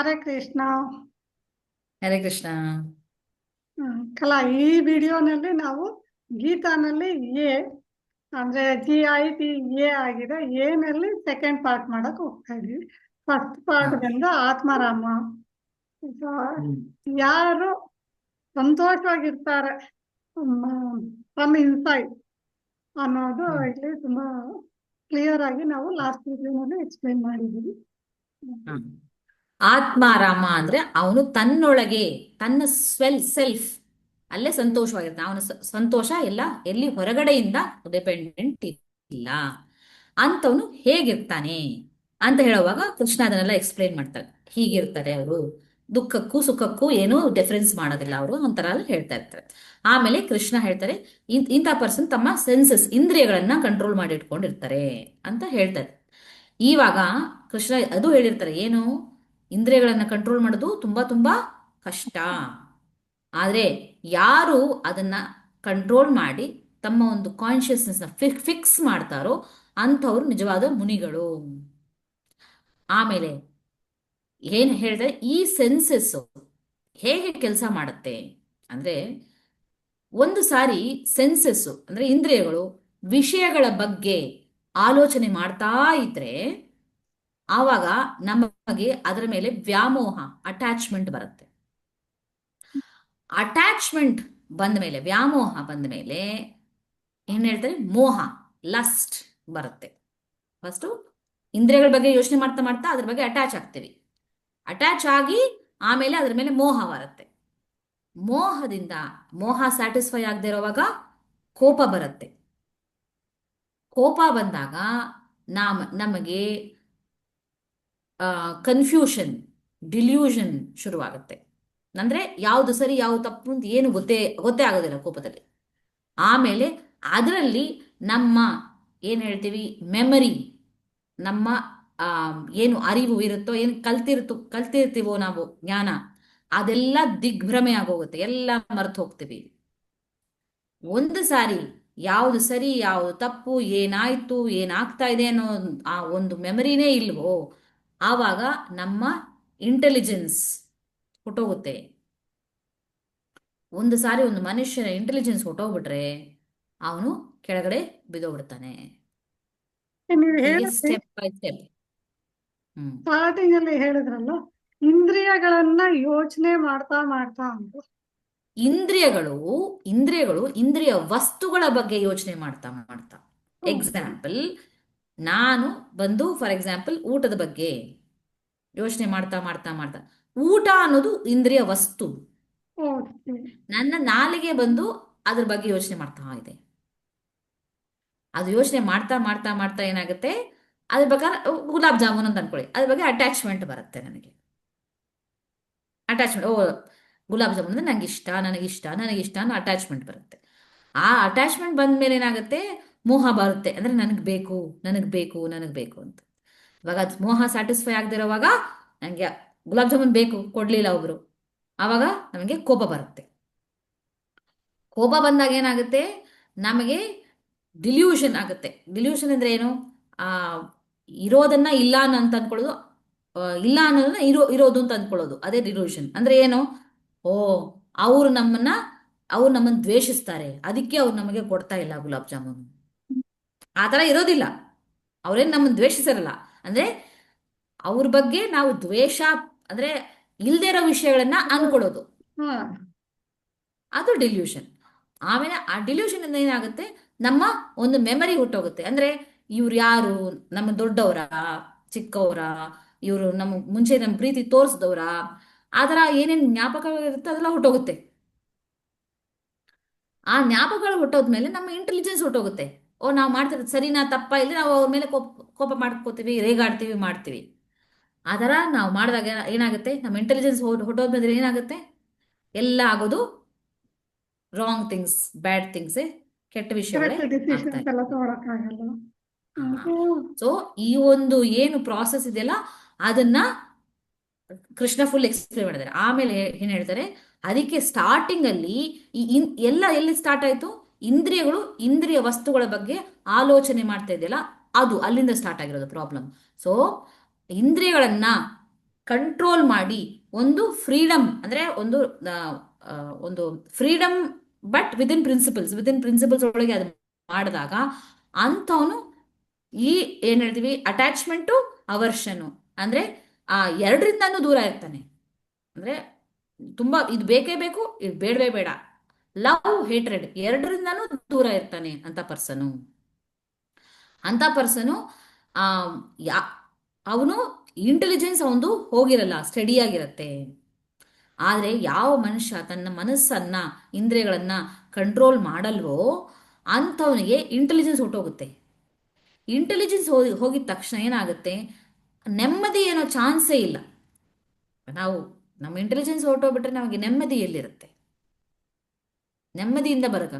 ಹರೇ ಕೃಷ್ಣ ಹರೇ ಕೃಷ್ಣ. ಕಲಾ ಈ ವಿಡಿಯೋನಲ್ಲಿ ನಾವು ಗೀತಾನಲ್ಲಿ ಎ ಅಂದ್ರೆ ಜಿ ಐ ಟಿ ಎ ಆಗಿದೆ ಎ ನಲ್ಲಿ ಸೆಕೆಂಡ್ ಪಾರ್ಟ್ ಮಾಡಕ್ ಹೋಗ್ತಾ ಇದೀವಿ ಫಸ್ಟ್ ಪಾರ್ಟ್. ಬಂದು ಆತ್ಮಾರಾಮ ಯಾರು ಸಂತೋಷವಾಗಿರ್ತಾರೆ ಫ್ರಮ್ ಇನ್ಸೈಡ್ ಅನ್ನೋದು. ಇಲ್ಲಿ ತುಂಬಾ ಕ್ಲಿಯರ್ ಆಗಿ ನಾವು ಲಾಸ್ಟ್ ವಿಡಿಯೋನಲ್ಲಿ ಎಕ್ಸ್ಪ್ಲೈನ್ ಮಾಡಿದೀವಿ. ಆತ್ಮಾರಾಮ ಅಂದ್ರೆ ಅವನು ತನ್ನೊಳಗೆ, ತನ್ನ ಸ್ವೆಲ್, ಸೆಲ್ಫ್ ಅಲ್ಲೇ ಸಂತೋಷವಾಗಿರ್ತಾನೆ. ಅವನ ಸಂತೋಷ ಎಲ್ಲ ಎಲ್ಲಿ ಹೊರಗಡೆಯಿಂದ ಡಿಪೆಂಡೆಂಟ್ ಇಲ್ಲ. ಅಂತವನು ಹೇಗಿರ್ತಾನೆ ಅಂತ ಹೇಳುವಾಗ ಕೃಷ್ಣ ಅದನ್ನೆಲ್ಲ ಎಕ್ಸ್ಪ್ಲೈನ್ ಮಾಡ್ತಾರೆ ಹೀಗಿರ್ತಾರೆ ಅವರು. ದುಃಖಕ್ಕೂ ಸುಖಕ್ಕೂ ಏನೂ ಡಿಫರೆನ್ಸ್ ಮಾಡೋದಿಲ್ಲ ಅವರು ಒಂಥರ ಹೇಳ್ತಾ ಇರ್ತಾರೆ. ಆಮೇಲೆ ಕೃಷ್ಣ ಹೇಳ್ತಾರೆ ಇಂಥ ಪರ್ಸನ್ ತಮ್ಮ ಸೆನ್ಸಸ್ ಇಂದ್ರಿಯಗಳನ್ನ ಕಂಟ್ರೋಲ್ ಮಾಡಿ ಇಟ್ಕೊಂಡಿರ್ತಾರೆ ಅಂತ ಹೇಳ್ತಾರೆ ಇವಾಗ ಕೃಷ್ಣ ಅದು ಹೇಳಿರ್ತಾರೆ, ಏನು? ಇಂದ್ರಿಯಗಳನ್ನ ಕಂಟ್ರೋಲ್ ಮಾಡೋದು ತುಂಬ ತುಂಬ ಕಷ್ಟ. ಆದರೆ ಯಾರು ಅದನ್ನು ಕಂಟ್ರೋಲ್ ಮಾಡಿ ತಮ್ಮ ಒಂದು ಕಾನ್ಶಿಯಸ್ನೆಸ್ ಫಿಕ್ಸ್ ಮಾಡ್ತಾರೋ ಅಂಥವ್ರು ನಿಜವಾದ ಮುನಿಗಳು. ಆಮೇಲೆ ಏನು ಹೇಳಿದ್ರೆ ಈ ಸೆನ್ಸಸ್ಸು ಹೇಗೆ ಕೆಲಸ ಮಾಡುತ್ತೆ ಅಂದರೆ ಒಂದು ಸಾರಿ ಸೆನ್ಸಸ್ಸು ಅಂದರೆ ಇಂದ್ರಿಯಗಳು ವಿಷಯಗಳ ಬಗ್ಗೆ ಆಲೋಚನೆ ಮಾಡ್ತಾ ಇದ್ರೆ ಆವಾಗ ನಮಗೆ ಅದರ ಮೇಲೆ ವ್ಯಾಮೋಹ ಅಟ್ಯಾಚ್ಮೆಂಟ್ ಬರುತ್ತೆ. ಅಟ್ಯಾಚ್ಮೆಂಟ್ ಬಂದ ಮೇಲೆ, ವ್ಯಾಮೋಹ ಬಂದ ಮೇಲೆ ಏನ್ ಹೇಳ್ತಾರೆ? ಮೋಹ ಲಸ್ಟ್ ಬರುತ್ತೆ. ಫಸ್ಟು ಇಂದ್ರಿಯಗಳ ಬಗ್ಗೆ ಯೋಚನೆ ಮಾಡ್ತಾ ಮಾಡ್ತಾ ಅದ್ರ ಬಗ್ಗೆ ಅಟ್ಯಾಚ್ ಆಗ್ತೀವಿ. ಅಟ್ಯಾಚ್ ಆಗಿ ಆಮೇಲೆ ಅದ್ರ ಮೇಲೆ ಮೋಹ ಬರುತ್ತೆ. ಮೋಹದಿಂದ, ಮೋಹ ಸ್ಯಾಟಿಸ್ಫೈ ಆಗದೆ ಇರುವಾಗ ಕೋಪ ಬರುತ್ತೆ. ಕೋಪ ಬಂದಾಗ ನಾಮ, ನಮಗೆ ಕನ್ಫ್ಯೂಷನ್ ಡಿಲ್ಯೂಷನ್ ಶುರುವಾಗುತ್ತೆ. ಅಂದ್ರೆ ಯಾವುದು ಸರಿ, ಯಾವುದು ತಪ್ಪು ಅಂತ ಏನು ಗೊತ್ತೇ ಗೊತ್ತೇ ಆಗೋದಿಲ್ಲ ಕೋಪದಲ್ಲಿ. ಆಮೇಲೆ ಅದರಲ್ಲಿ ನಮ್ಮ, ಏನು ಹೇಳ್ತೀವಿ ಮೆಮರಿ ನಮ್ಮ ಏನು ಅರಿವು ಇರುತ್ತೋ, ಏನು ಕಲ್ತಿರ್ತು, ಕಲ್ತಿರ್ತೀವೋ ನಾವು, ಜ್ಞಾನ, ಅದೆಲ್ಲ ದಿಗ್ಭ್ರಮೆ ಆಗೋಗುತ್ತೆ. ಎಲ್ಲ ಮರೆತು ಹೋಗ್ತೀವಿ. ಒಂದು ಸಾರಿ ಯಾವುದು ಸರಿ, ಯಾವುದು ತಪ್ಪು, ಏನಾಯ್ತು, ಏನಾಗ್ತಾ ಇದೆ ಅನ್ನೋ ಆ ಒಂದು ಮೆಮರಿನೇ ಇಲ್ವೋ ಆವಾಗ ನಮ್ಮ ಇಂಟೆಲಿಜೆನ್ಸ್ ಹೊಟ್ಟೋಗುತ್ತೆ. ಒಂದು ಸಾರಿ ಒಂದು ಮನುಷ್ಯನ ಇಂಟೆಲಿಜೆನ್ಸ್ ಹೊಟ್ಟೋಗ್ಬಿಟ್ರೆ ಅವನು ಕೆಳಗಡೆ ಬಿದ್ದೋಗ್ಬಿಡ್ತಾನೆ. ಸ್ಟೆಪ್ ಬೈ ಸ್ಟೆಪ್ ಹ್ಮ್. ಸ್ಟಾರ್ಟಿಂಗ್ ಅಲ್ಲಿ ಹೇಳಿದ್ರಲ್ಲ ಇಂದ್ರಿಯಗಳನ್ನ ಯೋಚನೆ ಮಾಡ್ತಾ ಮಾಡ್ತಾ ಅಂತ. ಇಂದ್ರಿಯಗಳು ಇಂದ್ರಿಯಗಳು ಇಂದ್ರಿಯ ವಸ್ತುಗಳ ಬಗ್ಗೆ ಯೋಚನೆ ಮಾಡ್ತಾ ಮಾಡ್ತಾ. ಎಕ್ಸಾಂಪಲ್ ನಾನು ಬಂದು ಫಾರ್ ಎಕ್ಸಾಂಪಲ್ ಊಟದ ಬಗ್ಗೆ ಯೋಚನೆ ಮಾಡ್ತಾ ಮಾಡ್ತಾ ಮಾಡ್ತಾ. ಊಟ ಅನ್ನೋದು ಇಂದ್ರಿಯ ವಸ್ತು. ನನ್ನ ನಾಲಿಗೆ ಬಂದು ಅದ್ರ ಬಗ್ಗೆ ಯೋಚನೆ ಮಾಡ್ತಾ ಇದೆ. ಅದು ಯೋಚನೆ ಮಾಡ್ತಾ ಮಾಡ್ತಾ ಮಾಡ್ತಾ ಏನಾಗುತ್ತೆ? ಅದ್ರ ಬಗ್ಗೆ ಗುಲಾಬ್ ಜಾಮೂನ್ ಅಂತ ಅನ್ಕೊಳ್ಳಿ. ಅದ್ರ ಬಗ್ಗೆ ಅಟ್ಯಾಚ್ಮೆಂಟ್ ಬರುತ್ತೆ ನನಗೆ. ಅಟ್ಯಾಚ್ಮೆಂಟ್ ಓ, ಗುಲಾಬ್ ಜಾಮೂನ್ ಅಂದ್ರೆ ನಂಗೆ ಇಷ್ಟ ನನಗಿಷ್ಟ ನನಗಿಷ್ಟ ಅನ್ನೋ ಅಟ್ಯಾಚ್ಮೆಂಟ್ ಬರುತ್ತೆ. ಆ ಅಟ್ಯಾಚ್ಮೆಂಟ್ ಬಂದ ಮೇಲೆ ಏನಾಗುತ್ತೆ? ಮೋಹ ಬರುತ್ತೆ. ಅಂದ್ರೆ ನನಗೆ ಬೇಕು ನನಗೆ ಬೇಕು ನನಗೆ ಬೇಕು ಅಂತ. ಇವಾಗ ಅದು ಮೋಹ ಸ್ಯಾಟಿಸ್ಫೈ ಆಗದಿರೋವಾಗ ನನಗೆ ಗುಲಾಬ್ ಜಾಮೂನ್ ಬೇಕು, ಕೊಡ್ಲಿಲ್ಲ ಒಬ್ರು. ಆವಾಗ ನಮಗೆ ಕೋಪ ಬರುತ್ತೆ. ಕೋಪ ಬಂದಾಗ ಏನಾಗುತ್ತೆ? ನಮಗೆ ಡಿಲ್ಯೂಷನ್ ಆಗುತ್ತೆ. ಡಿಲ್ಯೂಷನ್ ಅಂದ್ರೆ ಏನು? ಆ, ಇರೋದನ್ನ ಇಲ್ಲ ಅಂತ ಅನ್ಕೊಳ್ಳೋದು. ಇಲ್ಲ ಅನ್ನೋದನ್ನ ಇರೋ, ಇರೋದು ಅಂತ ಅನ್ಕೊಳ್ಳೋದು. ಅದೇ ಡಿಲ್ಯೂಷನ್ ಅಂದ್ರೆ ಏನು? ಓ, ಅವರು ನಮ್ಮನ್ನ, ಅವ್ರು ನಮ್ಮನ್ನ ದ್ವೇಷಿಸ್ತಾರೆ. ಅದಕ್ಕೆ ಅವ್ರು ನಮಗೆ ಕೊಡ್ತಾ ಇಲ್ಲ ಗುಲಾಬ್ ಜಾಮೂನು. ಆ ಥರ ಇರೋದಿಲ್ಲ. ಅವ್ರೇನ್ ನಮ್ಮನ್ನು ದ್ವೇಷಿಸಿರಲ್ಲ. ಅಂದ್ರೆ ಅವ್ರ ಬಗ್ಗೆ ನಾವು ದ್ವೇಷ ಅಂದ್ರೆ ಇಲ್ದೇ ಇರೋ ವಿಷಯಗಳನ್ನ ಅನ್ಕೊಡೋದು ಅದು ಡಿಲ್ಯೂಷನ್. ಆಮೇಲೆ ಆ ಡಿಲ್ಯೂಷನ್ ಇಂದ ಏನಾಗುತ್ತೆ? ನಮ್ಮ ಒಂದು ಮೆಮರಿ ಹುಟ್ಟೋಗುತ್ತೆ. ಅಂದ್ರೆ ಇವ್ರು ಯಾರು? ನಮ್ಮ ದೊಡ್ಡವರ? ಚಿಕ್ಕವರ? ಇವರು ನಮ್ಮ ಮುಂಚೆ ನಮ್ಮ ಪ್ರೀತಿ ತೋರಿಸಿದವರ? ಆ ಥರ ಏನೇನು ಜ್ಞಾಪಕಗಳಿರುತ್ತೆ ಅದೆಲ್ಲ ಹುಟ್ಟೋಗುತ್ತೆ. ಆ ಜ್ಞಾಪಕಗಳು ಹುಟ್ಟೋದ್ಮೇಲೆ ನಮ್ಮ ಇಂಟೆಲಿಜೆನ್ಸ್ ಹೊಟ್ಟೋಗುತ್ತೆ. ಓ ನಾವು ಮಾಡ್ತಿರೋದು ಸರಿನಾ ತಪ್ಪ? ಇಲ್ಲ ನಾವು ಅವ್ರ ಮೇಲೆ ಕೋಪ ಕೋಪ ಮಾಡ್ಕೋತೀವಿ ರೇಗಾಡ್ತೀವಿ ಮಾಡ್ತೀವಿ. ಆ ಥರ ನಾವು ಮಾಡಿದಾಗ ಏನಾಗುತ್ತೆ? ನಮ್ಮ ಇಂಟೆಲಿಜೆನ್ಸ್ ಹೊಟ್ಟೋದ್ಮೇಲೆ ಏನಾಗುತ್ತೆ? ಎಲ್ಲ ಆಗೋದು ರಾಂಗ್ ಥಿಂಗ್ಸ್ ಬ್ಯಾಡ್ ಥಿಂಗ್ಸ್ ಕೆಟ್ಟ ವಿಷಯಗಳೇ. ಸೊ ಈ ಒಂದು ಏನು ಪ್ರಾಸೆಸ್ ಇದೆಯಲ್ಲ ಅದನ್ನ ಕೃಷ್ಣ ಫುಲ್ ಎಕ್ಸ್ಪ್ಲೇನ್ ಮಾಡಿದ್ದಾರೆ. ಆಮೇಲೆ ಏನ್ ಹೇಳ್ತಾರೆ? ಅದಕ್ಕೆ ಸ್ಟಾರ್ಟಿಂಗ್ ಅಲ್ಲಿ ಎಲ್ಲ ಎಲ್ಲಿ ಸ್ಟಾರ್ಟ್ ಆಯ್ತು? ಇಂದ್ರಿಯಗಳು ಇಂದ್ರಿಯ ವಸ್ತುಗಳ ಬಗ್ಗೆ ಆಲೋಚನೆ ಮಾಡ್ತಾ ಇದೆಯಲ್ಲ, ಅದು ಅಲ್ಲಿಂದ ಸ್ಟಾರ್ಟ್ ಆಗಿರೋದು ಪ್ರಾಬ್ಲಮ್ ಸೊ ಇಂದ್ರಿಯಗಳನ್ನ ಕಂಟ್ರೋಲ್ ಮಾಡಿ ಒಂದು ಫ್ರೀಡಮ್ ಅಂದ್ರೆ ಒಂದು ಒಂದು freedom but within principles within principles ಒಳಗೆ ಅದು ಮಾಡಿದಾಗ ಅಂಥವನು ಈ ಏನ್ ಹೇಳ್ತೀವಿ ಅಟ್ಯಾಚ್ಮೆಂಟು ಅವರ್ಷನು ಅಂದ್ರೆ ಆ ಎರಡರಿಂದನೂ ದೂರ ಇರ್ತಾನೆ. ಅಂದ್ರೆ ತುಂಬಾ, ಇದು ಬೇಕೇ ಬೇಕು, ಇದು ಬೇಡವೇ ಬೇಡ. ಲವ್ ಹೇಟ್ರೆಡ್ ಎರಡರಿಂದನೂ ದೂರ ಇರ್ತಾನೆ ಅಂತ ಪರ್ಸನು. ಅಂತ ಪರ್ಸನು, ಆ, ಯಾ, ಅವನು ಇಂಟೆಲಿಜೆನ್ಸ್ ಅವನು ಹೋಗಿರಲ್ಲ ಸ್ಟಡಿ ಆಗಿರತ್ತೆ. ಆದರೆ ಯಾವ ಮನುಷ್ಯ ತನ್ನ ಮನಸ್ಸನ್ನ, ಇಂದ್ರಿಯಗಳನ್ನ ಕಂಟ್ರೋಲ್ ಮಾಡಲ್ವೋ, ಅಂಥವನಿಗೆ ಇಂಟೆಲಿಜೆನ್ಸ್ ಹೊಟ್ಟೋಗುತ್ತೆ. ಇಂಟೆಲಿಜೆನ್ಸ್ ಹೋಗಿ ಹೋಗಿದ ತಕ್ಷಣ ಏನಾಗುತ್ತೆ? ನೆಮ್ಮದಿ ಏನೋ ಚಾನ್ಸೇ ಇಲ್ಲ. ನಾವು, ನಮ್ಮ ಇಂಟೆಲಿಜೆನ್ಸ್ ಹೊರಟೋಗ್ಬಿಟ್ರೆ ನಮಗೆ ನೆಮ್ಮದಿ ಎಲ್ಲಿರುತ್ತೆ ನೆಮ್ಮದಿಯಿಂದ ಬರಕ.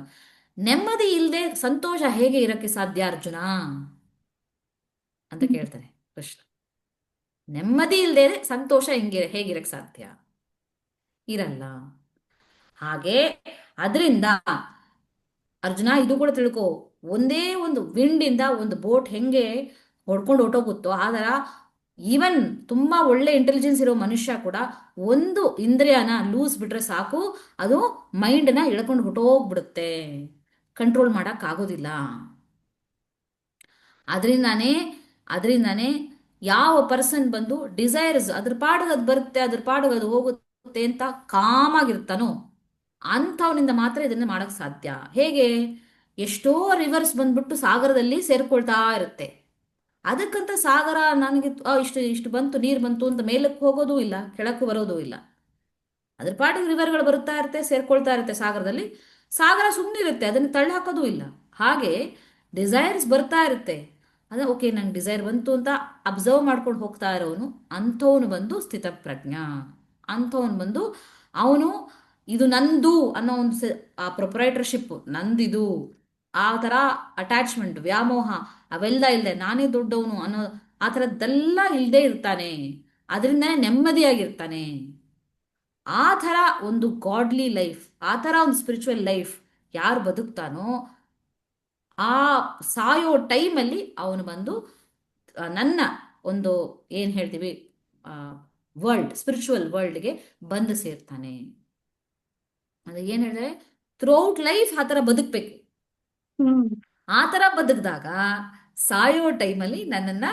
ನೆಮ್ಮದಿ ಇಲ್ಲದೆ ಸಂತೋಷ ಹೇಗೆ ಇರಕ್ಕೆ ಸಾಧ್ಯ ಅರ್ಜುನ? ಅಂತ ಕೇಳ್ತಾನೆ ಕೃಷ್ಣ. ನೆಮ್ಮದಿ ಇಲ್ಲದೆ ಸಂತೋಷ ಹೆಂಗೆ ಹೇಗಿರಕ್ಕೆ ಸಾಧ್ಯ? ಇರಲ್ಲ. ಹಾಗೆ ಅದರಿಂದ ಅರ್ಜುನ ಇದು ಕೂಡ ತಿಳ್ಕೋ ಒಂದೇ ಒಂದು ವಿಂಡಿಂದ ಒಂದು ಬೋಟ್ ಹೆಂಗೆ ಹೊಡ್ಕೊಂಡು ಹೊಟ್ಟೋಗುತ್ತೋ ಆ ಥರ ಈವನ್ ತುಂಬಾ ಒಳ್ಳೆ ಇಂಟೆಲಿಜೆನ್ಸ್ ಇರೋ ಮನುಷ್ಯ ಕೂಡ ಒಂದು ಇಂದ್ರಿಯನ ಲೂಸ್ ಬಿಟ್ರೆ ಸಾಕು, ಅದು ಮೈಂಡ್ನ ಎಳ್ಕೊಂಡು ಹೊಟ್ಟೋಗ್ಬಿಡುತ್ತೆ. ಕಂಟ್ರೋಲ್ ಮಾಡೋಕ್ಕಾಗೋದಿಲ್ಲ ಅದರಿಂದಾನೇ ಅದರಿಂದಾನೇ ಯಾವ ಪರ್ಸನ್ ಬಂದು ಡಿಸೈರ್ಸ್ ಅದ್ರ ಪಾಡಿಗೆ ಅದು ಬರುತ್ತೆ, ಅದ್ರ ಪಾಡಿಗೆ ಅದು ಹೋಗುತ್ತೆ ಅಂತ ಕಾಮಾಗಿರ್ತಾನೋ, ಅಂಥವನಿಂದ ಮಾತ್ರ ಇದನ್ನ ಮಾಡಕ್ ಸಾಧ್ಯ. ಹೇಗೆ? ಎಷ್ಟೋ ರಿವರ್ಸ್ ಬಂದ್ಬಿಟ್ಟು ಸಾಗರದಲ್ಲಿ ಸೇರ್ಕೊಳ್ತಾ ಇರುತ್ತೆ. ಅದಕ್ಕಂತ ಸಾಗರ ನನಗೆ ಇಷ್ಟು ಇಷ್ಟು ಬಂತು, ನೀರು ಬಂತು ಅಂತ ಮೇಲಕ್ಕೆ ಹೋಗೋದೂ ಇಲ್ಲ, ಕೆಳಕ್ಕೆ ಬರೋದೂ ಇಲ್ಲ. ಅದ್ರ ಪಾಟಿಗೆ ರಿವರ್ಗಳು ಬರುತ್ತಾ ಇರುತ್ತೆ, ಸೇರ್ಕೊಳ್ತಾ ಇರುತ್ತೆ ಸಾಗರದಲ್ಲಿ. ಸಾಗರ ಸುಮ್ಮನೆ ಇರುತ್ತೆ ಅದನ್ನು ತಳ್ಳ ಹಾಕೋದೂ ಇಲ್ಲ. ಹಾಗೆ ಡಿಸೈರ್ಸ್ ಬರ್ತಾ ಇರುತ್ತೆ. ಅದೇ, ಓಕೆ, ನಂಗೆ ಡಿಸೈರ್ ಬಂತು ಅಂತ ಅಬ್ಸರ್ವ್ ಮಾಡ್ಕೊಂಡು ಹೋಗ್ತಾ ಇರೋನು, ಅಂಥವನು ಬಂದು ಸ್ಥಿತಪ್ರಜ್ಞ. ಅಂಥವನು ಬಂದು ಅವನು, ಇದು ನಂದು ಅನ್ನೋ ಒಂದು ಆ ಪ್ರೊಪ್ರೈಟರ್ಶಿಪ್ ನಂದಿದು. ಆ ಥರ ಅಟ್ಯಾಚ್ಮೆಂಟ್ ವ್ಯಾಮೋಹ ಅವೆಲ್ಲ ಇಲ್ಲದೆ ನಾನೇ ದೊಡ್ಡವನು ಅನ್ನೋ ಆ ಥರದ್ದೆಲ್ಲ ಇಲ್ಲದೆ ಇರ್ತಾನೆ. ಅದರಿಂದನೇ ನೆಮ್ಮದಿಯಾಗಿರ್ತಾನೆ. ಆ ಥರ ಒಂದು ಗಾಡ್ಲಿ ಲೈಫ್ ಆ ಥರ ಒಂದು ಸ್ಪಿರಿಚುವಲ್ ಲೈಫ್ ಯಾರು ಬದುಕ್ತಾನೋ ಆ ಸಾಯೋ ಟೈಮಲ್ಲಿ ಅವನು ಬಂದು ನನ್ನ ಒಂದು ಏನು ಹೇಳ್ತೀವಿ ವರ್ಲ್ಡ್ ಸ್ಪಿರಿಚುವಲ್ ವರ್ಲ್ಡ್ಗೆ ಬಂದು ಸೇರ್ತಾನೆ. ಅದು ಏನು ಹೇಳಿದ್ರೆ ಥ್ರೂಔಟ್ ಲೈಫ್ ಆ ಥರ ಬದುಕಬೇಕು. ಹ್ಮ್. ಆ ತರ ಬದುಕಿದಾಗ ಸಾಯೋ ಟೈಮಲ್ಲಿ ನನ್ನನ್ನ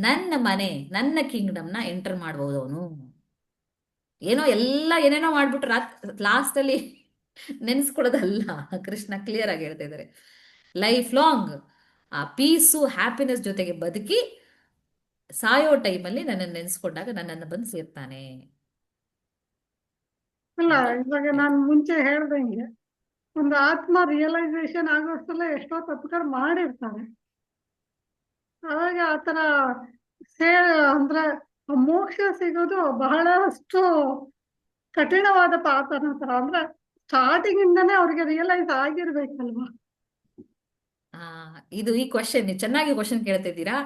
ನನ್ನ ಮನೆ ನನ್ನ ಕಿಂಗ್ಡಮ್ನ ಎಂಟರ್ ಮಾಡ್ಬೋದು ಅವನು. ಏನೋ ಎಲ್ಲ ಏನೇನೋ ಮಾಡ್ಬಿಟ್ರು ಲಾಸ್ಟ್ ಅಲ್ಲಿ ನೆನೆಸ್ಕೊಳ್ಳೋದಲ್ಲ. ಕೃಷ್ಣ ಕ್ಲಿಯರ್ ಆಗಿ ಹೇಳ್ತಾ ಇದ್ದಾರೆ ಲೈಫ್ ಲಾಂಗ್ ಆ ಪೀಸು ಹ್ಯಾಪಿನೆಸ್ ಜೊತೆಗೆ ಬದುಕಿ ಸಾಯೋ ಟೈಮಲ್ಲಿ ನನ್ನನ್ನು ನೆನೆಸ್ಕೊಂಡಾಗ ನನ್ನನ್ನು ಬಂದು ಸೇರ್ತಾನೆ. ಅಲ್ಲ ಇವಾಗ ನಾನು ಮುಂಚೆ ಹೇಳ್ದಂಗೆ ಒಂದು ಆತ್ಮ ರಿಯಲೈಸೇಷನ್ ಆಗೋಷ್ಟೆಲ್ಲ ಎಷ್ಟೋ ತಪ್ಪುಗಳು ಮಾಡಿರ್ತಾರೆ ಅವಾಗ ಆತರ ಸೇ, ಅಂದ್ರೆ ಮೋಕ್ಷ ಸಿಗೋದು ಬಹಳಷ್ಟು ಕಠಿಣವಾದ ಪಾತನ ತರ ಅಂದ್ರೆ ಸ್ಟಾರ್ಟಿಂಗ್ ಇಂದಾನೇ ಅವ್ರಿಗೆ ರಿಯಲೈಸ್ ಆಗಿರ್ಬೇಕಲ್ವಾ? ಇದು ಈ ಕ್ವಶನ್ ಚೆನ್ನಾಗಿ ಕ್ವಶನ್ ಕೇಳ್ತಿದ್ದೀರಾ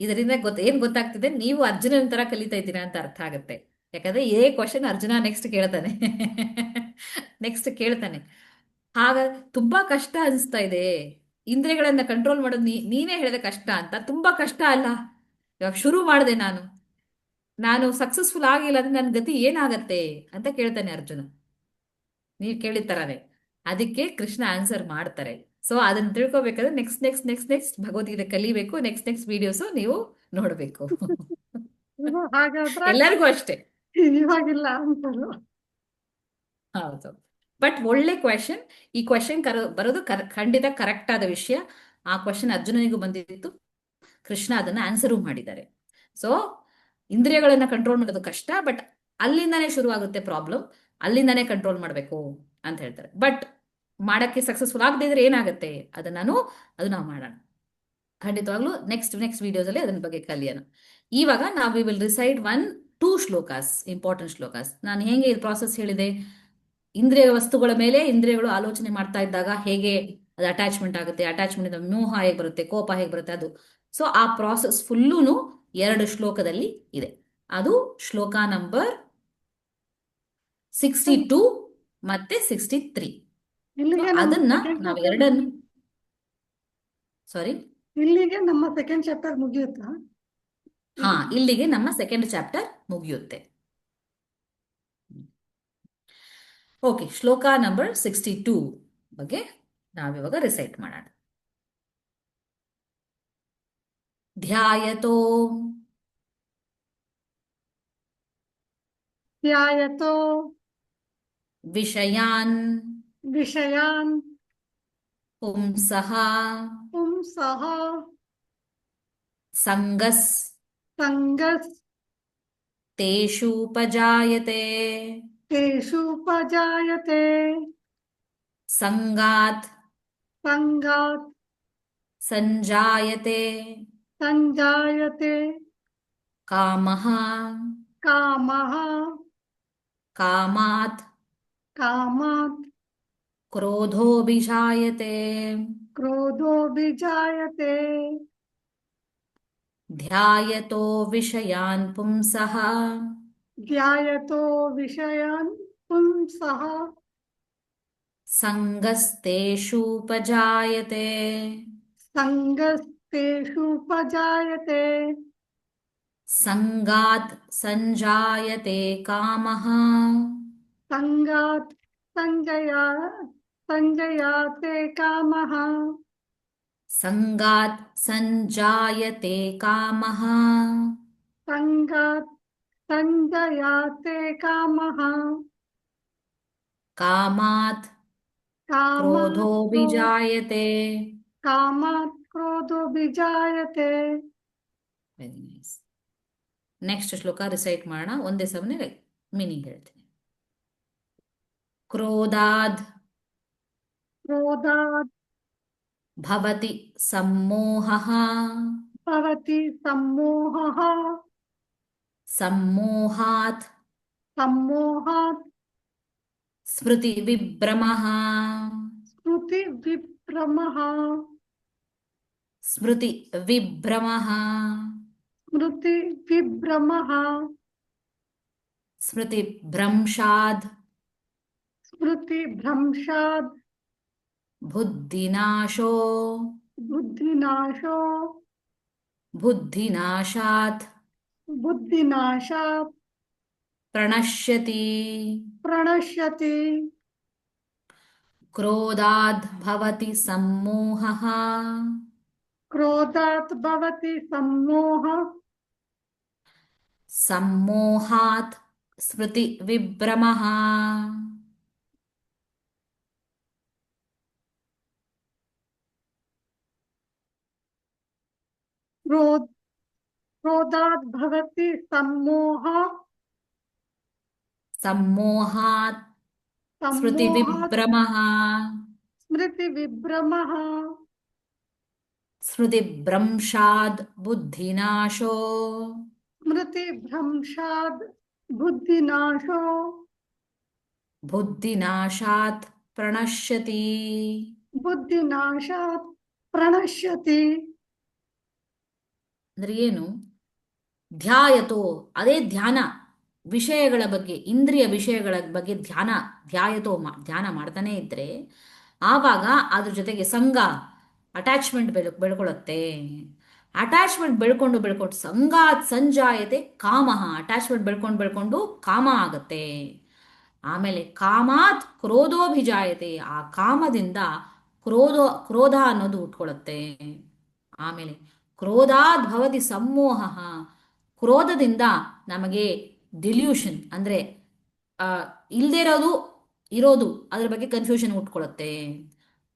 ಇದರಿಂದ ಗೊತ್ತ ಏನ್ ಗೊತ್ತಾಗ್ತಿದೆ? ನೀವು ಅರ್ಜುನನ ತರ ಕಲಿತಾ ಇದ್ದೀರಾ ಅಂತ ಅರ್ಥ ಆಗುತ್ತೆ. ಯಾಕಂದ್ರೆ, ಏ ಕ್ವಶನ್ ಅರ್ಜುನ ನೆಕ್ಸ್ಟ್ ಕೇಳ್ತಾನೆ. ನೆಕ್ಸ್ಟ್ ಕೇಳ್ತಾನೆ. ಹಾಗ ತುಂಬಾ ಕಷ್ಟ ಅನಿಸ್ತಾ ಇದೆ. ಇಂದ್ರಿಯಗಳನ್ನ ಕಂಟ್ರೋಲ್ ಮಾಡೋದು ನೀ ನೀನೇ ಹೇಳಿದೆ ಕಷ್ಟ ಅಂತ ತುಂಬಾ ಕಷ್ಟ ಅಲ್ಲ. ಇವಾಗ ಶುರು ಮಾಡಿದೆ ನಾನು. ನಾನು ಸಕ್ಸಸ್ಫುಲ್ ಆಗಿಲ್ಲ ಅಂದ್ರೆ ನನ್ನ ಗತಿ ಏನಾಗತ್ತೆ ಅಂತ ಕೇಳ್ತಾನೆ ಅರ್ಜುನ. ನೀವು ಕೇಳಿದ ತರಾನೇ. ಅದಕ್ಕೆ ಕೃಷ್ಣ ಆನ್ಸರ್ ಮಾಡ್ತಾರೆ. ಸೊ ಅದನ್ನ ತಿಳ್ಕೊಬೇಕಾದ್ರೆ next next next next Bhagavad Gita ಕಲಿಬೇಕು. ನೆಕ್ಸ್ಟ್ ನೆಕ್ಸ್ಟ್ ವಿಡಿಯೋಸ್ ನೀವು ನೋಡ್ಬೇಕು. ಎಲ್ಲರಿಗೂ ಅಷ್ಟೇ. ಇವಾಗಿಲ್ಲ ಹೌದು. ಬಟ್ ಒಳ್ಳೆ ಕ್ವೆಶನ್ ಈ ಕ್ವೆಶನ್ ಕರ, ಬರೋದು ಖಂಡಿತ ಕರೆಕ್ಟ್ ಆದ ವಿಷಯ. ಆ ಕ್ವೆಶನ್ ಅರ್ಜುನನಿಗೂ ಬಂದಿತ್ತು. ಕೃಷ್ಣ ಅದನ್ನ ಆನ್ಸರು ಮಾಡಿದ್ದಾರೆ. ಸೊ ಇಂದ್ರಿಯಗಳನ್ನ ಕಂಟ್ರೋಲ್ ಮಾಡೋದು ಕಷ್ಟ ಬಟ್ ಅಲ್ಲಿಂದಾನೇ ಶುರುವಾಗುತ್ತೆ ಪ್ರಾಬ್ಲಮ್ ಅಲ್ಲಿಂದಾನೇ ಕಂಟ್ರೋಲ್ ಮಾಡಬೇಕು ಅಂತ ಹೇಳ್ತಾರೆ. ಬಟ್ ಮಾಡಕ್ಕೆ ಸಕ್ಸಸ್ಫುಲ್ ಆಗದೆ ಇದ್ರೆ ಏನಾಗುತ್ತೆ? ಅದನ್ನ ನಾನು, ಅದು ನಾವು ಮಾಡೋಣ. ಖಂಡಿತವಾಗ್ಲೂ ನೆಕ್ಸ್ಟ್ ನೆಕ್ಸ್ಟ್ ವಿಡಿಯೋಸಲ್ಲಿ ಅದನ್ನ ಬಗ್ಗೆ ಕಲಿಯೋಣ. ಇವಾಗ ನಾವು we will recite one two shlokas important shlokas. ನಾನು ಹೇಗೆ ಈ ಪ್ರಾಸೆಸ್ ಹೇಳಿದೆ? ಇಂದ್ರಿಯ ವಸ್ತುಗಳ ಮೇಲೆ ಇಂದ್ರಿಯಗಳು ಆಲೋಚನೆ ಮಾಡ್ತಾ ಇದ್ದಾಗ ಹೇಗೆ ಅದು ಅಟ್ಯಾಚ್ಮೆಂಟ್ ಆಗುತ್ತೆ ಅಟ್ಯಾಚ್ಮೆಂಟ್ ಇಂದ ಮೋಹ ಹೇಗೆ ಬರುತ್ತೆ ಕೋಪ ಹೇಗೆ ಬರುತ್ತೆ ಅದು. ಸೊ ಆ ಪ್ರಾಸೆಸ್ ಫುಲ್ಲೂನು ಎರಡು ಶ್ಲೋಕದಲ್ಲಿ ಇದೆ. ಅದು ಶ್ಲೋಕ ನಂಬರ್ ಸಿಕ್ಸ್ಟಿ ಟೂ ಮತ್ತೆ ಸಿಕ್ಸ್ಟಿ ತ್ರೀ ಅದನ್ನ ನಾವು ಎರಡನ್ನು ಸಾರಿ ಇಲ್ಲಿಗೆ ನಮ್ಮ ಸೆಕೆಂಡ್ ಚಾಪ್ಟರ್ ಮುಗಿಯುತ್ತಾ? ಹಾ ಇಲ್ಲಿಗೆ ನಮ್ಮ ಸೆಕೆಂಡ್ ಚಾಪ್ಟರ್ ಮುಗಿಯುತ್ತೆ. ಓಕೆ ಶ್ಲೋಕ ನಂಬರ್ ಸಿಕ್ಸ್ಟಿ ಟೂ ಬಗ್ಗೆ ನಾವಿವಾಗ ರಿಸೈಟ್ ಮಾಡೋಣ. ಧ್ಯಾಯತೋ. ಧ್ಯಾಯತೋ. ವಿಷಯಾನ್. ವಿಷಯಾನ್. ಪುಂಸಃ. ಪುಂಸಃ. ಸಂಗಸ್. ಸಂಗಸ್. ತೇಷೂಪಜಾಯತೆ ತೇಷೂಪಜಾಯತೆ ಸಂಗಾತ್ ಸಂಗಾತ್ ಸಂಜಾಯತೆ ಸಂಜಾಯತೆ ಕಾಮಃ ಕಾಮಃ ಕಾಮಾತ್ ಕಾಮಾತ್ ಕ್ರೋಧೋಭಿಜಾಯತೆ ಕ್ರೋಧೋಭಿಜಾಯತೆ ಧ್ಯಾಯತೋ ವಿಷಯಾನ್ ಪುಂಸಃ ಧ್ಯಾಯತೋ ವಿಷಯಾನ್ ಪುಂಸಃ ಸಂಗಸ್ತೇಷೂಪಜಾಯತೆ ಸಂಗಸ್ತೇಷೂಪಜಾಯತೆ ಸಂಗಾತ್ ಸಂಜಾಯತೆ ಕಾಮಃ ಸಂಗಾತ್ ಸಂಜಯ ಸಂಜಯಾತೆ ಕಾಮಃ ಸಂಗಾತ್ ಸಂಜಾಯತೆ ಕಾಮಃ ಸಂಗಾತ್ ಸಂಜಯಾತೆ ಕಾಮಃ ಕಾಮಾತ್ ಕಾಮಾತ್ ಕ್ರೋಧೋಭಿಜಾಯತೆ ಕಾಮಾತ್ ಕ್ರೋಧೋಭಿಜಾಯತೆ ವೆರಿ ನೈಸ್ ನೆಕ್ಸ್ಟ್ ಶ್ಲೋಕ ರಿಸೈಟ್ ಮಾಡೋಣ. ಒಂದೇ ಸಮನೆ ಮೀನಿಂಗ್ ಹೇಳ್ತೀನಿ. ಕ್ರೋಧಾದ್ ಕ್ರೋಧಾತ್ ಭವತಿ ಸಮ್ಮೋಹಃ. ಭವತಿ ಸಮ್ಮೋಹಃ. ಸಮ್ಮೋಹಾತ್ ಸಮ್ಮೋಹಾತ್ ಸ್ಮೃತಿ ವಿಭ್ರಮಃ ಸ್ಮೃತಿ ವಿಭ್ರಮಃ ಸ್ಮೃತಿ ವಿಭ್ರಮಃ ಸ್ಮೃತಿ ವಿಭ್ರಮಃ ಸ್ಮೃತಿ ಭ್ರಂಶಾದ್ ಸ್ಮೃತಿ ಭ್ರಂಶಾದ್ ಬುದ್ಧಿನಾಶೋ ಬುದ್ಧಿನಾಶೋ ಬುದ್ಧಿನಾಶಾತ್ ಬುದ್ಧಿನಾಶಾತ್ ಪ್ರಣಶ್ಯತಿ ಪ್ರಣಶ್ಯತಿ ಕ್ರೋಧಾದ್ ಭವತಿ ಸಮ್ಮೋಹಃ ಕ್ರೋಧಾತ್ ಭವತಿ ಸಮ್ಮೋಹ ಸಮ್ಮೋಹಾತ್ ಸ್ಮೃತಿ ವಿಭ್ರಮಃ ಕ್ರೋಧ ಕ್ರೋಧಾತ್ ಭವತಿ ಸಮ್ಮೋಹ ಸಮ್ಮೋಹಾತ್ ಸ್ಮೃತಿ ಸಮ್ಮೋಹಾತ್ ವಿಭ್ರಮಃ ಸ್ಮೃತಿ ವಿಭ್ರಮಃ ಸ್ಮೃತಿ ಭ್ರಂಶಾದ್ ಬುದ್ಧಿನಾಶೋ ಸ್ಮೃತಿ ಭ್ರಂಶಾದ್ ಬುದ್ಧಿನಾಶೋ ಬುದ್ಧಿನಾಶಾತ್ ಪ್ರಣಶ್ಯತಿ ಬುದ್ಧಿನಾಶಾತ್ ಪ್ರಣಶ್ಯತಿ ಅಂದ್ರೆ ಏನು ಧ್ಯಾಯತೋ, ಅದೇ ಧ್ಯಾನ. ವಿಷಯಗಳ ಬಗ್ಗೆ, ಇಂದ್ರಿಯ ವಿಷಯಗಳ ಬಗ್ಗೆ ಧ್ಯಾನ, ಧ್ಯಾಯತೋ ಮಾ, ಧ್ಯಾನ ಮಾಡ್ತಾನೆ ಇದ್ರೆ, ಆವಾಗ ಅದ್ರ ಜೊತೆಗೆ ಸಂಘ ಅಟ್ಯಾಚ್ಮೆಂಟ್ ಬೆಳ್, ಬೆಳ್ಕೊಳ್ಳುತ್ತೆ. ಅಟ್ಯಾಚ್ಮೆಂಟ್ ಬೆಳ್ಕೊಂಡು ಬೆಳ್ಕೊಂಡು ಸಂಘಾತ್ ಸಂಜಾಯತೆ ಕಾಮ. ಅಟ್ಯಾಚ್ಮೆಂಟ್ ಬೆಳ್ಕೊಂಡು ಬೆಳ್ಕೊಂಡು ಕಾಮ ಆಗತ್ತೆ. ಆಮೇಲೆ ಕಾಮಾತ್ ಕ್ರೋಧೋಭಿಜಾಯತೆ. ಆ ಕಾಮದಿಂದ ಕ್ರೋಧ ಕ್ರೋಧ ಅನ್ನೋದು ಉಟ್ಕೊಳ್ಳುತ್ತೆ. ಆಮೇಲೆ ಕ್ರೋಧಾತ್ ಭವತಿ ಸಮ್ಮೋಹ. ಕ್ರೋಧದಿಂದ ನಮಗೆ ಡಿಲ್ಯೂಷನ್ ಅಂದರೆ ಇಲ್ಲದೇ ಇರೋದು ಇರೋದು ಅದ್ರ ಬಗ್ಗೆ ಕನ್ಫ್ಯೂಷನ್ ಹುಟ್ಕೊಳ್ಳುತ್ತೆ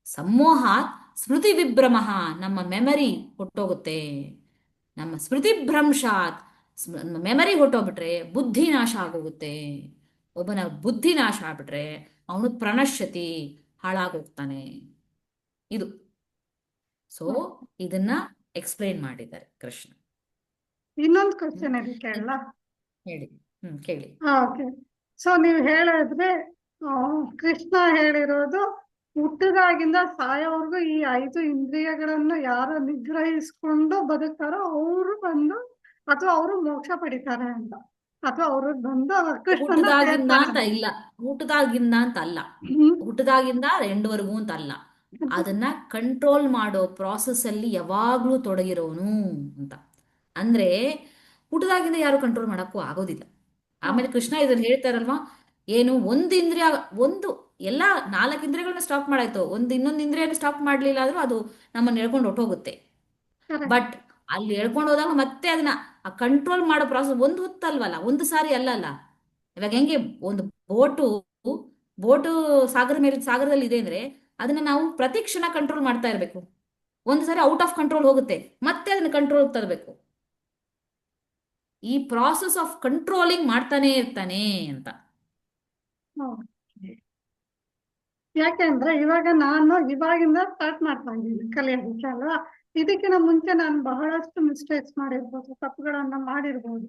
ಸಮೋಹ ಸ್ಮೃತಿ ವಿಭ್ರಮ ನಮ್ಮ ಮೆಮರಿ ಹೊಟ್ಟೋಗುತ್ತೆ. ನಮ್ಮ ಸ್ಮೃತಿ ಭ್ರಂಶಾತ್ ಮೆಮರಿ ಹೊಟ್ಟೋಗ್ಬಿಟ್ರೆ ಬುದ್ಧಿ ನಾಶ ಆಗೋಗುತ್ತೆ. ಒಬ್ಬನ ಬುದ್ಧಿ ನಾಶ ಆಗ್ಬಿಟ್ರೆ ಅವನು ಪ್ರಣಶ್ಯತಿ ಹಾಳಾಗೋಗ್ತಾನೆ. ಇದು. ಸೊ ಇದನ್ನ ಎಕ್ಸ್ಪ್ಲೈನ್ ಮಾಡಿದ್ದಾರೆ ಕೃಷ್ಣ. ಇನ್ನೊಂದು ಕ್ವಶನ್ ಇದೆ ಕೇಳಲ್ಲ? ಹೇಳಿ ಹ್ಮ್ ಕೇಳಿ. ಓಕೆ ಸೊ ನೀವು ಹೇಳಿದ್ರೆ ಕೃಷ್ಣ ಹೇಳಿರೋದು ಹುಟ್ಟದಾಗಿಂದ ಸಾಯೋವರೆಗೂ ಈ ಐದು ಇಂದ್ರಿಯಗಳನ್ನ ಯಾರು ನಿಗ್ರಹಿಸ್ಕೊಂಡು ಬದುಕ್ತಾರೋ ಅವರು ಬಂದು ಅಥವಾ ಅವರು ಮೋಕ್ಷ ಪಡಿತಾರೆ ಅಂತ. ಅಥವಾ ಅವರು ಬಂದು ಕೃಷ್ಣ ಹುಟ್ಟದಾಗಿಂದ ಅಂತ ಇಲ್ಲ. ಹುಟ್ಟದಾಗಿಂದ ಅಂತ ಅಲ್ಲ. ಹುಟ್ಟದಾಗಿಂದ ಎಂಡ್ವರೆಗೂ ಅಂತ ಅಲ್ಲ. ಅದನ್ನ ಕಂಟ್ರೋಲ್ ಮಾಡೋ ಪ್ರಾಸೆಸ್ ಅಲ್ಲಿ ಯಾವಾಗ್ಲೂ ತೊಡಗಿರೋನು ಅಂತ. ಅಂದ್ರೆ ಹುಟ್ಟದಾಗಿಂದ ಯಾರು ಕಂಟ್ರೋಲ್ ಮಾಡೋಕ್ಕೂ ಆಗೋದಿಲ್ಲ. ಆಮೇಲೆ ಕೃಷ್ಣ ಇದನ್ನ ಹೇಳ್ತಾರಲ್ವಾ ಏನು ಒಂದು ಇಂದ್ರಿಯ ಒಂದು ಎಲ್ಲ ನಾಲ್ಕು ಇಂದ್ರಿಯಗಳನ್ನ ಸ್ಟಾಪ್ ಮಾಡಾಯ್ತು. ಒಂದು ಇನ್ನೊಂದು ಇಂದ್ರಿಯನ ಸ್ಟಾಪ್ ಮಾಡಲಿಲ್ಲ ಆದ್ರೂ ಅದು ನಮ್ಮನ್ನ ಎಳ್ಕೊಂಡು ಹೊಟ್ಟೋಗುತ್ತೆ ಹೋಗುತ್ತೆ ಬಟ್ ಅಲ್ಲಿ ಎಳ್ಕೊಂಡು ಹೋದಾಗ ಮತ್ತೆ ಅದನ್ನ ಆ ಕಂಟ್ರೋಲ್ ಮಾಡೋ ಪ್ರಾಸೆಸ್ ಒಂದು ಹೊತ್ತಲ್ವಲ್ಲ ಒಂದು ಸಾರಿ ಅಲ್ಲ ಅಲ್ಲ. ಇವಾಗ ಹೆಂಗೆ ಒಂದು ಬೋಟು ಬೋಟು ಸಾಗರ ಮೇಲೆ ಸಾಗರದಲ್ಲಿ ಇದೆ ಅಂದ್ರೆ ಅದನ್ನ ನಾವು ಪ್ರತಿ ಕ್ಷಣ ಕಂಟ್ರೋಲ್ ಮಾಡ್ತಾ ಇರಬೇಕು. ಒಂದು ಸಾರಿ ಔಟ್ ಆಫ್ ಕಂಟ್ರೋಲ್ ಹೋಗುತ್ತೆ ಮತ್ತೆ ಅದನ್ನ ಕಂಟ್ರೋಲ್ ತರಬೇಕು. ಈ ಪ್ರಾಸೆಸ್ ಆಫ್ ಕಂಟ್ರೋಲಿಂಗ್ ಮಾಡ್ತಾನೆ ಇರ್ತಾನೆ ಅಂತ. ಯಾಕೆಂದ್ರೆ ಇವಾಗ ನಾನು ಇವಾಗಿಂದ ಸ್ಟಾರ್ಟ್ ಮಾಡ್ತಾ ಇದ್ದೀನಿ ಕಲಿಯೋದಕ್ಕೆ ಅಲ್ವಾ? ಇದಕ್ಕಿಂತ ಮುಂಚೆ ನಾನು ಬಹಳಷ್ಟು ಮಿಸ್ಟೇಕ್ಸ್ ಮಾಡಿರ್ಬೋದು ತಪ್ಪುಗಳನ್ನ ಮಾಡಿರ್ಬೋದು.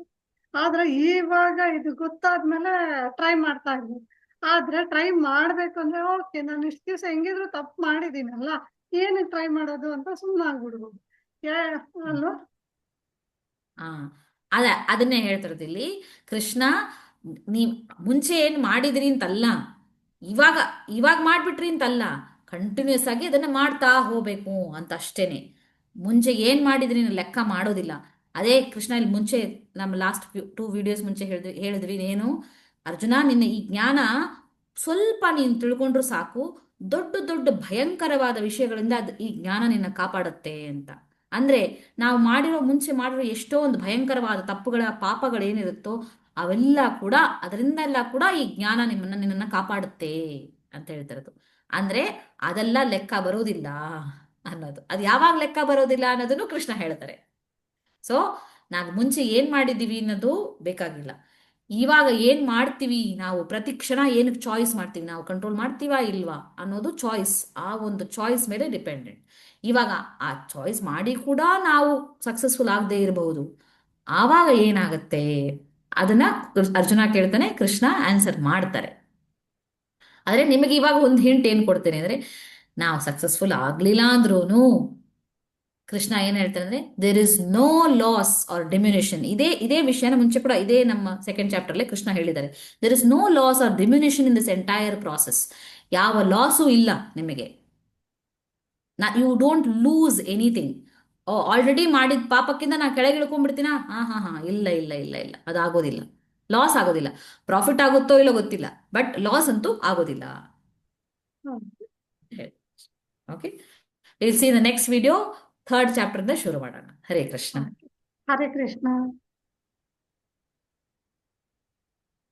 ಆದ್ರೆ ಇವಾಗ ಇದು ಗೊತ್ತಾದ್ಮೇಲೆ ಟ್ರೈ ಮಾಡ್ತಾ ಇದ್ದೀನಿ. ಆದ್ರೆ ಟ್ರೈ ಮಾಡ್ಬೇಕು ಅಂದ್ರೆ ಓಕೆ ನಾನು ಇಷ್ಟು ದಿವಸ ಹೆಂಗಿದ್ರು ತಪ್ಪು ಮಾಡಿದೀನಲ್ಲ ಏನು ಟ್ರೈ ಮಾಡೋದು ಅಂತ ಸುಮ್ಮನೆ ಆಗ್ಬಿಡ್ಬೋದು ಅಲ್ವಾ? ಅದ ಅದನ್ನೇ ಹೇಳ್ತಿರೋದು ಇಲ್ಲಿ ಕೃಷ್ಣ, ನೀ ಮುಂಚೆ ಏನ್ ಮಾಡಿದ್ರಿ ಅಂತಲ್ಲ, ಇವಾಗ ಇವಾಗ ಮಾಡ್ಬಿಟ್ರಿ ಅಂತಲ್ಲ ಕಂಟಿನ್ಯೂಸ್ ಆಗಿ ಅದನ್ನ ಮಾಡ್ತಾ ಹೋಗ್ಬೇಕು ಅಂತ ಅಷ್ಟೇನೆ. ಮುಂಚೆ ಏನ್ ಮಾಡಿದ್ರಿ ಲೆಕ್ಕ ಮಾಡೋದಿಲ್ಲ. ಅದೇ ಕೃಷ್ಣ ಇಲ್ಲಿ ಮುಂಚೆ ನಮ್ಮ ಲಾಸ್ಟ್ ಟೂ ವಿಡಿಯೋಸ್ ಮುಂಚೆ ಹೇಳಿದ್ವಿ ಹೇಳಿದ್ವಿ, ಏನು, ಅರ್ಜುನ, ನಿನ್ನ ಈ ಜ್ಞಾನ ಸ್ವಲ್ಪ ನೀನು ತಿಳ್ಕೊಂಡ್ರು ಸಾಕು, ದೊಡ್ಡ ದೊಡ್ಡ ಭಯಂಕರವಾದ ವಿಷಯಗಳಿಂದ ಅದು ಈ ಜ್ಞಾನ ನಿನ್ನ ಕಾಪಾಡುತ್ತೆ ಅಂತ. ಅಂದ್ರೆ ನಾವು ಮಾಡಿರೋ ಮುಂಚೆ ಮಾಡಿರೋ ಎಷ್ಟೋ ಒಂದು ಭಯಂಕರವಾದ ತಪ್ಪುಗಳ, ಪಾಪಗಳೇನಿರುತ್ತೋ ಅವೆಲ್ಲ ಕೂಡ, ಅದರಿಂದೆಲ್ಲ ಕೂಡ ಈ ಜ್ಞಾನ ನಿಮ್ಮನ್ನ, ನಿನ್ನನ್ನ ಕಾಪಾಡುತ್ತೆ ಅಂತ ಹೇಳ್ತಿರೋದು. ಅಂದ್ರೆ ಅದೆಲ್ಲ ಲೆಕ್ಕ ಬರೋದಿಲ್ಲ ಅನ್ನೋದು. ಅದು ಯಾವಾಗ ಲೆಕ್ಕ ಬರೋದಿಲ್ಲ ಅನ್ನೋದನ್ನು ಕೃಷ್ಣ ಹೇಳ್ತಾರೆ. ಸೊ ನಾವು ಮುಂಚೆ ಏನ್ ಮಾಡಿದ್ದೀವಿ ಅನ್ನೋದು ಬೇಕಾಗಿಲ್ಲ. ಇವಾಗ ಏನು ಮಾಡ್ತೀವಿ ನಾವು? ಪ್ರತಿ ಕ್ಷಣ ಏನಕ್ಕೆ ಚಾಯ್ಸ್ ಮಾಡ್ತೀವಿ ನಾವು? ಕಂಟ್ರೋಲ್ ಮಾಡ್ತೀವಾ ಇಲ್ವಾ? ಅನ್ನೋದು ಚಾಯ್ಸ್ ಆ ಒಂದು ಚಾಯ್ಸ್ ಮೇಲೆ ಡಿಪೆಂಡೆಂಟ್ ಇವಾಗ ಆ ಚಾಯ್ಸ್ ಮಾಡಿ ಕೂಡ ನಾವು ಸಕ್ಸಸ್ಫುಲ್ ಆಗದೆ ಇರಬಹುದು ಆವಾಗ ಏನಾಗುತ್ತೆ? ಅದನ್ನ ಅರ್ಜುನ ಕೇಳ್ತಾನೆ, ಕೃಷ್ಣ ಆನ್ಸರ್ ಮಾಡ್ತಾರೆ. ಆದರೆ ನಿಮಗೆ ಇವಾಗ ಒಂದು ಹಿಂಟ್ ಏನು ಕೊಡ್ತೇನೆ ಅಂದ್ರೆ, ನಾವು ಸಕ್ಸಸ್ಫುಲ್ ಆಗಲಿಲ್ಲ ಅಂದ್ರೂನು ಕೃಷ್ಣ ಏನ್ ಹೇಳ್ತಾರೆ ಅಂದ್ರೆ there is no loss or diminution ಇದೇ ಇದೇ ವಿಷಯನ ಮುಂಚೆ ಕೂಡ ಇದೇ ನಮ್ಮ ಸೆಕೆಂಡ್ ಚಾಪ್ಟರ್ ಅಲ್ಲಿ ಕೃಷ್ಣ ಹೇಳಿದ್ದಾರೆ. There is no loss or diminution in this entire process ಯಾವ ಲಾಸು ಇಲ್ಲ ನಿಮಗೆ. ನಾ you don't lose anything already ಮಾಡಿದ ಪಾಪಕ್ಕಿಂತ ನಾ ಕೆಳಗೆ ಇಳ್ಕೊಂಡ್ಬಿಡ್ತೀನಾ? ಹಾ ಹಾ ಹಾ ಇಲ್ಲ ಇಲ್ಲ ಇಲ್ಲ ಇಲ್ಲ. ಅದಾಗೋದಿಲ್ಲ ಲಾಸ್ ಆಗೋದಿಲ್ಲ. ಪ್ರಾಫಿಟ್ ಆಗುತ್ತೋ ಇಲ್ಲೋ ಗೊತ್ತಿಲ್ಲ. ಬಟ್ ಲಾಸ್ ಅಂತೂ ಆಗೋದಿಲ್ಲ. Okay we'll see the next video third chapter ಶುರು ಮಾಡೋಣ. ಹರೇ ಕೃಷ್ಣ. ಹರೇ ಕೃಷ್ಣ.